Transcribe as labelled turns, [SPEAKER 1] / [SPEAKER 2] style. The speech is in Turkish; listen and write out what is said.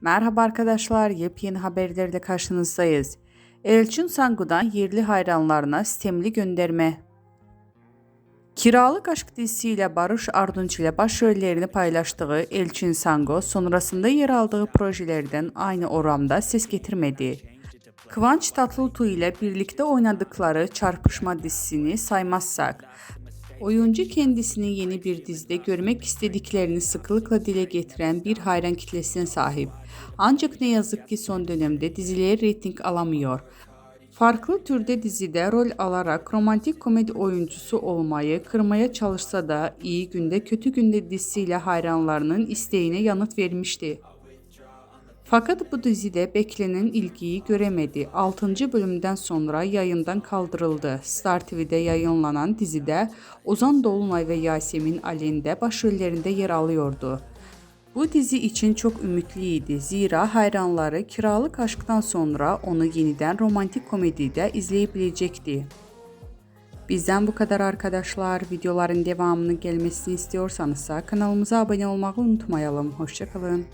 [SPEAKER 1] Merhaba arkadaşlar, yepyeni haberlerle karşınızdayız. Elçin Sangu'dan yerli hayranlarına sistemli gönderme. Kiralık Aşk dizisiyle Barış Ardunç ile başrollerini paylaştığı Elçin Sango sonrasında yer aldığı projelerden aynı oramda ses getirmedi. Kıvanç Tatlıtuğ ile birlikte oynadıkları Çarpışma dizisini saymazsak, Oyuncu kendisini yeni bir dizide görmek istediklerini sıklıkla dile getiren bir hayran kitlesine sahip. Ancak ne yazık ki son dönemde dizileri reyting alamıyor. Farklı türde dizide rol alarak romantik komedi oyuncusu olmayı kırmaya çalışsa da iyi günde kötü günde dizisiyle hayranlarının isteğine yanıt vermişti. Fakat bu dizide beklenen ilgiyi göremedi. 6. bölümden sonra yayından kaldırıldı. Star TV'de yayınlanan dizide Ozan Dolunay ve Yasemin Alin de başrollerinde yer alıyordu. Bu dizi için çok ümitliydi. Zira hayranları Kiralık Aşk'tan sonra onu yeniden romantik komedide izleyebilecekti. Bizden bu kadar arkadaşlar. Videoların devamının gelmesini istiyorsanız kanalımıza abone olmayı unutmayalım. Hoşçakalın.